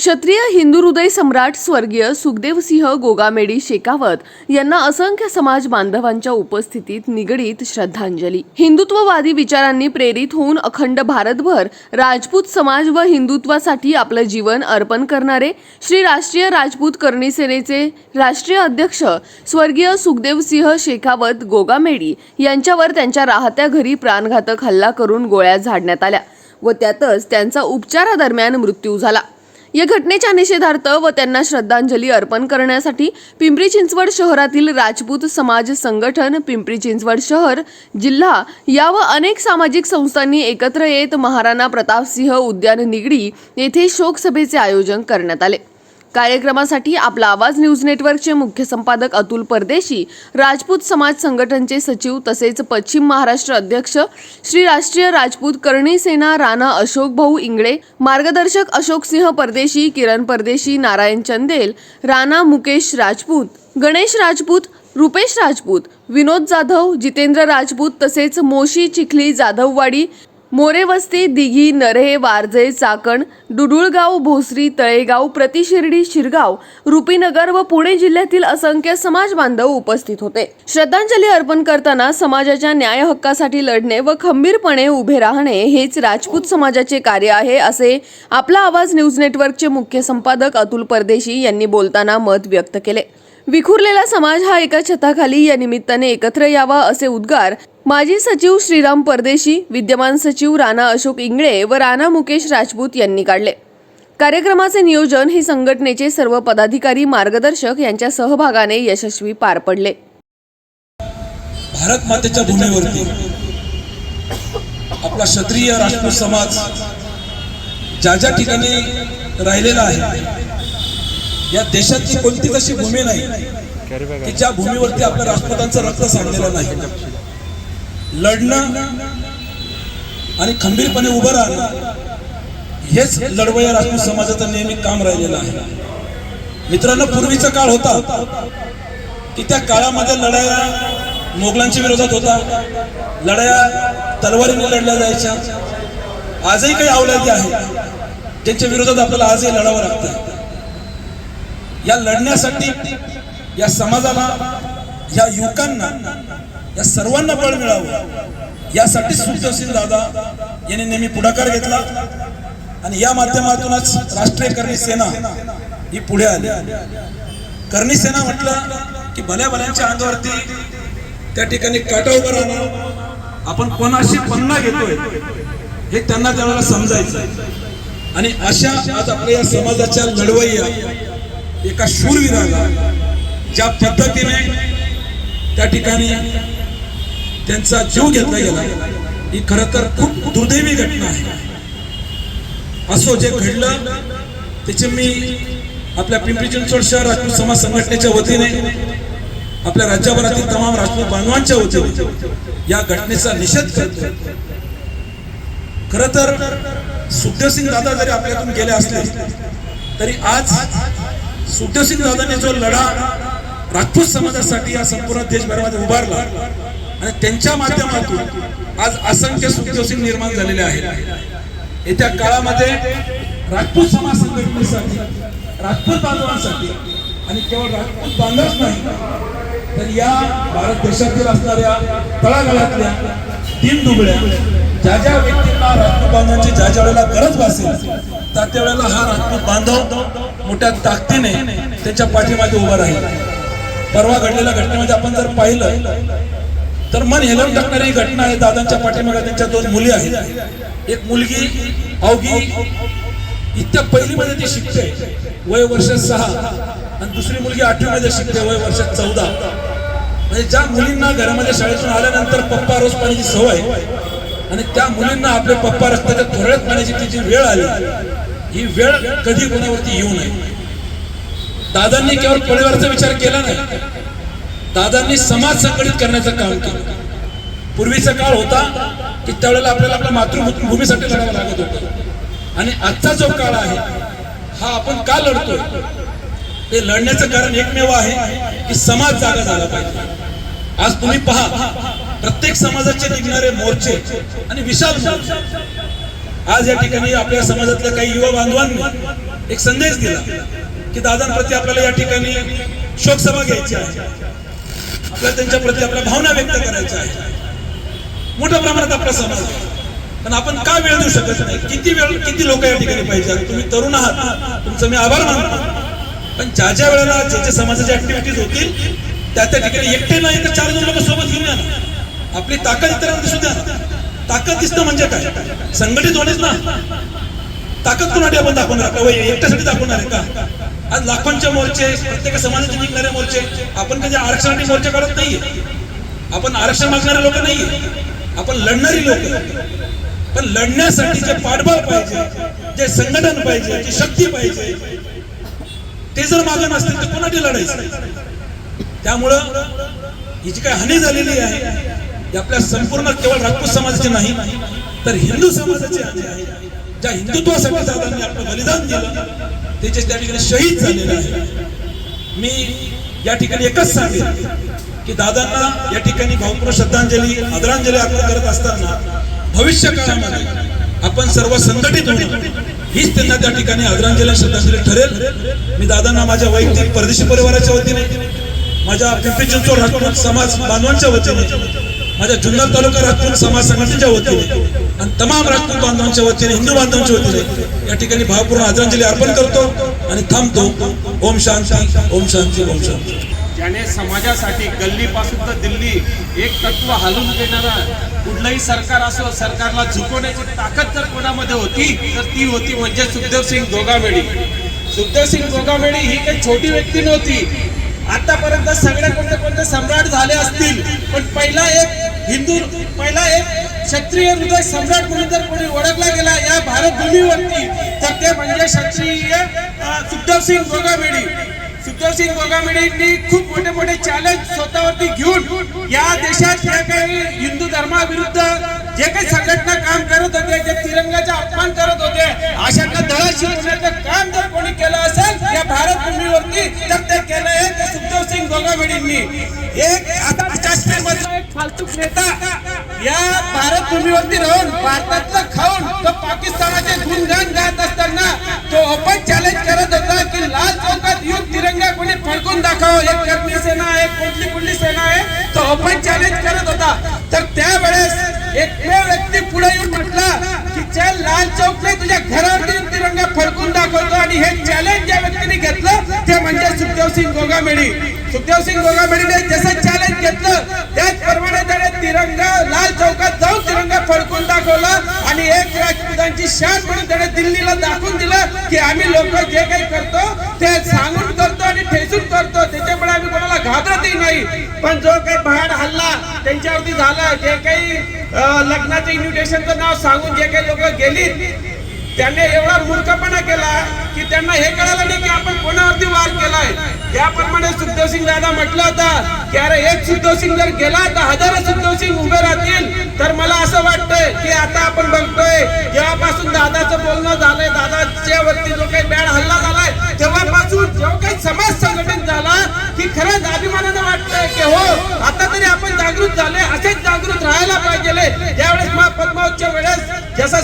क्षत्रिय हिंदू हृदय सम्राट स्वर्गीय सुखदेवसिंह गोगामेडी शेकावत यांना असंख्य समाज बांधवांच्या उपस्थितीत निगडीत श्रद्धांजली. हिंदुत्ववादी विचारांनी प्रेरित होऊन अखंड भारतभर राजपूत समाज व हिंदुत्वासाठी आपलं जीवन अर्पण करणारे श्री राष्ट्रीय राजपूत करणी सेनेचे राष्ट्रीय अध्यक्ष स्वर्गीय सुखदेवसिंह शेखावत गोगामेडी यांच्यावर त्यांच्या राहत्या घरी प्राणघातक हल्ला करून गोळ्या झाडण्यात आल्या व त्यातच त्यांचा उपचारादरम्यान मृत्यू झाला. या घटनेच्या निषेधार्थ व त्यांना श्रद्धांजली अर्पण करण्यासाठी पिंपरी चिंचवड शहरातील राजपूत समाज संघटन पिंपरी चिंचवड शहर जिल्हा या व अनेक सामाजिक संस्थांनी एकत्र येत महाराणा प्रतापसिंह उद्यान निगडी येथे शोकसभेचे आयोजन करण्यात आले. कार्यक्रमासाठी आपला आवाज न्यूज नेटवर्कचे मुख्य संपादक अतुल परदेशी राजपूत समाज संघटनचे सचिव तसेच पश्चिम महाराष्ट्र अध्यक्ष श्री राष्ट्रीय राजपूत करणी सेना राणा अशोक भाऊ इंगळे मार्गदर्शक अशोक सिंह परदेशी किरण परदेशी नारायण चंदेल राणा मुकेश राजपूत गणेश राजपूत रुपेश राजपूत विनोद जाधव जितेंद्र राजपूत तसेच मोशी चिखली जाधववाडी मोरेवस्ती दिघी नरे वारजे चाकण डुडुळगाव भोसरी तळेगाव प्रतिशिर्डी शिरगाव रुपीनगर व पुणे जिल्ह्यातील असंख्य समाज बांधव उपस्थित होते. श्रद्धांजली अर्पण करताना समाजाच्या न्याय हक्कासाठी लढणे व खंबीरपणे उभे राहणे हेच राजपूत समाजाचे कार्य आहे असे आपला आवाज न्यूज नेटवर्कचे मुख्य संपादक अतुल परदेशी यांनी बोलताना मत व्यक्त केले. विखुरलेला समाज हा एका छताखाली या निमित्ताने एकत्र यावा असे उद्गार माजी सचिव श्रीराम परदेशी विद्यमान सचिव राणा अशोक इंगळे व राणा मुकेश राजपूत यांनी काढले. कार्यक्रमाचे नियोजन हे संघटनेचे सर्व पदाधिकारी मार्गदर्शक यांच्या सहभागाने यशस्वी पार पडले. भारत मातेच्या भूमीवरती आपला क्षत्रिय राजपूत समाज ज्या ज्या ठिकाणी राहिलेला आहे या देशातली कोणतीच अशी भूमी नाही की ज्या भूमीवरती आपल्या राष्ट्रपतांचं रक्त सांडलेलं नाही. लढणं आणि खंबीरपणे उभं राहणं हेच लढवया राजपूत समाजाचं नेहमी काम राहिलेलं आहे. मित्रांनो पूर्वीचा काळ होता की त्या काळामध्ये लढाया मोगलांच्या विरोधात होता लढाया तलवारीने लढल्या जायच्या. आजही काही अवलादी आहेत. ज्यांच्या विरोधात आपल्याला आजही लढावं लागतं. या लढण्यासाठी या समाजाला या युवकांना या सर्वांना बळ मिळावं. यासाठी सुखदेवसिंग दादा यांनी नेहमी पुढाकार घेतला. आणि या माध्यमातूनच राष्ट्रीय करणी सेना ही पुढे आली. करणी सेना म्हटलं की भल्या भल्यांच्या अंगावरती त्या ठिकाणी काटा उभं राहणं आपण कोणाशी पन्ना घेतोय हे त्यांना त्यावेळेला समजायचं. आणि अशा आज आपल्या या समाजाच्या लढवय्या एका शूरवीराला ज्या पद्धतीने त्या ठिकाणी त्यांचा जीव घेतला गेला ही खर तर खूप दुर्दैवी घटना आहे. असो जे घडलं त्याचे मी आपल्या पिंपरी चिंचवड शहर राजपूत समाज संघटनेच्या वतीने आपल्या राज्यभरातील तमाम राजपूत बांधवांच्या वतीने या घटनेचा निषेध करतो खर तर सुखदेवसिंग दादा जरी आपल्यातून गेले असले तरी आज सुखदेवसिंग दादांनी जो लढा राजपूत समाजासाठी या संपूर्ण देशभरामध्ये उभारला आणि त्यांच्या माध्यमातून आज असंख्य सुखदेवसिंग निर्माण झालेले आहेत. येत्या काळामध्ये राजपूत समाज संघटनेसाठी राजपूत बांधवांसाठी आणि केवळ राजपूत बांधवच नाही तर या भारत देशातील असणाऱ्या तळागाळातल्या तीन दुबळ्या ज्या ज्या व्यक्तींना राजपूत बांधवांची ज्या ज्या वेळेला गरज भासेल त्या वेळेला हा राजपूत बांधव मोठ्या ताकदीने त्यांच्या पाठीमागे उभा राहील. परवा घडलेल्या घटनेमध्ये आपण जर पाहिलं तर मन हेलवून टाकणारी ही घटना आहे. दादांच्या पाठीमागे त्यांच्या दोन मुली आहेत. एक मुलगी अवघी इतक्या पहिलीमध्ये ती शिकते वय वर्ष सहा आणि दुसरी मुलगी आठवी मध्ये शिकते वय वर्ष चौदा. म्हणजे ज्या मुलींना घरामध्ये शाळेतून आल्यानंतर पप्पा रोज पाण्याची सवय आणि त्या मुलींना आपले पप्पा रक्ताच्या थोड्यात पाण्याची ती जी वेळ आली ही वेळ कधी कोणावरती येऊ नये. दादांनी केवळ परिवाराचा विचार केला नाही. दादांनी समाज संघटित करण्याचं काम केलं. पूर्वीचा काळ होता की त्यावेळेला आपल्याला आपल्या मातृभूमीसाठी लढावं लागत होतं. आणि आजचा जो काळ आहे हा आपण का लढतोय? ते लढण्याचं कारण एकमेव आहे की समाज जागा झाला पाहिजे. आज तुम्ही पहा प्रत्येक समाजाचे निघणारे मोर्चे आणि विशाल आज या ठिकाणी आपल्या समाजातल्या काही युवा बांधवांनी एक संदेश दिला की दादांप्रती आपल्याला या ठिकाणी शोकसभा घ्यायची आहे. आपल्याला त्यांच्या प्रती आपल्या भावना व्यक्त करायच्या आहेत. मोठ्या प्रमाणात आपला समाज पण आपण का वेळ देऊ शकत नाही? किती वेळ किती लोक या ठिकाणी पाहिजे? तुम्ही तरुण आहात. तुमचं मी आभार मानतो. पण ज्या ज्या वेळेला जे जे समाजाच्या ऍक्टिव्हिटीज होतील त्या त्या ठिकाणी एकटे नाही तर चार दोन लोक सोबत घेऊन या आपली ताकद इतरांना दिसू द्या ताकद दिसतं म्हणजे काय? संघटित होणेच ना. ताकद कोणासाठी आपण दाखवणार? का एकट्यासाठी दाखवणार आहे का? आज लाखोंचे मोर्चे प्रत्येक समाजाचे निघणारे मोर्चे आपण कधी आरक्षणासाठी मोर्चे काढत नाहीये. आपण आरक्षण मागणारे लोक नाहीये. आपण लढणारी लोक. पण लढण्यासाठी जे पाठबळ पाहिजे जे संघटन पाहिजे जी शक्ती पाहिजे ते जर मागे नसतील तर कोणाची लढायचं? त्यामुळं ही जी काही हानी झालेली आहे हे आपल्या संपूर्ण केवळ राजपूत समाजाची नाही तर हिंदू समाजाचे आहे ज्या हिंदुत्वासाठी दादांनी आपलं बलिदान दिलं त्याचे त्या ठिकाणी शहीद झालेले आहे मी या ठिकाणी एकच सांगेन की दादांना या ठिकाणी भावपूर्ण श्रद्धांजली आदरांजली अर्पण करत असताना भविष्य काळामध्ये आपण सर्व संघटित होणं हीच त्यांना त्या ठिकाणी आदरांजली श्रद्धांजली ठरेल. मी दादांना माझ्या वैयक्तिक परदेशी परिवाराच्या वतीने माझ्या पिंपरी चिंचवड राजपूत समाज बांधवांच्या वतीने माझ्या जुन्नर तालुका राजपूर समाज संघटनेच्या वतीने आणि तमाम राजपूत बांधवांच्या वतीने हिंदू बांधवांच्या वतीने या ठिकाणी भावपूर्ण आदरांजली अर्पण करतो आणि थांबतो. ओम शांती ओम शांती ओम शांती. ज्याने समाजासाठी गल्लीपासून तर दिल्ली एक तत्व हालून देणारा कुठलंही सरकार असो सरकारला झुकवण्याची ताकद जर कोणामध्ये होती? तर ती होती म्हणजे सुखदेव सिंग गोगामेडी सुखदेव सिंग गोगामेडी ही काही छोटी व्यक्ती नव्हती. आतापर्यंत सगळे कोणते कोणते सम्राट झाले असतील पण पहिला एक हिंदू पहिला एक क्षत्रिय हृदय सम्राट म्हणून जर कोणी ओळखला गेला या भारत भूमीवरती. तर ते म्हणजे क्षत्रिय अं, सुखदेव सिंग गोगामेडी. सुखदेव सिंग खूप मोठे मोठे चॅलेंज स्वतःवरती घेऊन या देशात जे काही हिंदू धर्माविरुद्ध जे काही संघटना काम करत होते जे तिरंगाचा अपमान करत होते अशांना दळा शिकवण्याचं काम जर कोणी केलं असेल या भारत भूमीवरती तर ते केलं ते सुखदेव सिंग गोगावेडींनी. एक आता काश्मीरमधला एक फालतू नेता या भारत भूमीवरती राहून भारतातलं खाऊन तो पाकिस्तानाचे गुणगान गात असताना तो ओपन चॅलेंज करत होता की लाल चौकात येऊन तिरंगा कोणी फडकून दाखव एक कर्मी सेना आहे कुठली कुठली सेना आहे? तो ओपन चॅलेंज करत होता तर त्यावेळेस एकमेव व्यक्ती पुढे येऊन म्हटला की चल लाल चौक नाही तुझ्या घरावरती येऊन तिरंगा फडकून दाखवतो आणि हे चॅलेंज ज्या व्यक्तीने घेतलं ते म्हणजे सुखदेव सिंग गोगामेडी. सुखदेव सिंग गोगामेडीने जसं चॅलेंज घेतलं त्याचप्रमाणे त्याने तिरंगा लाल चौकात जाऊन तिरंगा फडकून दाखवला आणि एक राजपुतांची शान म्हणून त्याने दिल्लीला दाखवून दिलं की आम्ही लोक जे काही करतो ते सांगून करतो आणि ठेचून करतो. त्याच्यामुळे आम्ही कोणाला घाबरतही नाही. पण जो काही बाहेर हल्ला त्यांच्यावरती झाला जे काही लग्नाचं इन्व्हिटेशनचं नाव सांगून जे काही लोक गेली त्याने एवढा मूर्खपणा केला की त्यांना हे कळालं नाही की आपण कोणावरती वार केलाय. त्याप्रमाणे सुखदेव सिंग दादा म्हटलं होता की अरे एक सुखदेव सिंग जर गेला तर हजारो सुखदेव सिंग उभे राहतील. तर मला असं वाटतंय की आता आपण बघतोय जेव्हापासून दादाचं बोलणं झालंय दादाच्या वरती जो काही बॅड हल्ला झालाय तेव्हापासून जो काही समाज संघटित झाला की खरंच अभिमानानं वाटतंय की हो आता तरी आपण जागृत झाले असेच जागृत राहायला पाहिजे. ज्यावेळेस महापद्मावतच्या वेळेस जसा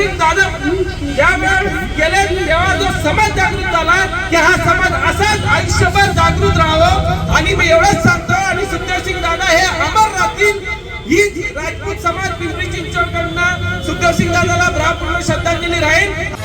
सुखदेव सिंग दादा गेले तेव्हा जो समाज जागृत झाला की हा समाज असाच आयुष्यभर जागृत राहावं. आणि मी एवढंच सांगतो आणि सुखदेव सिंग दादा हे अमर राहतील. ही राजपूत समाज पिंपरी चिंचवडकडनं सुखदेव सिंग दादाला भ्रापूर्ण श्रद्धांजली राहील.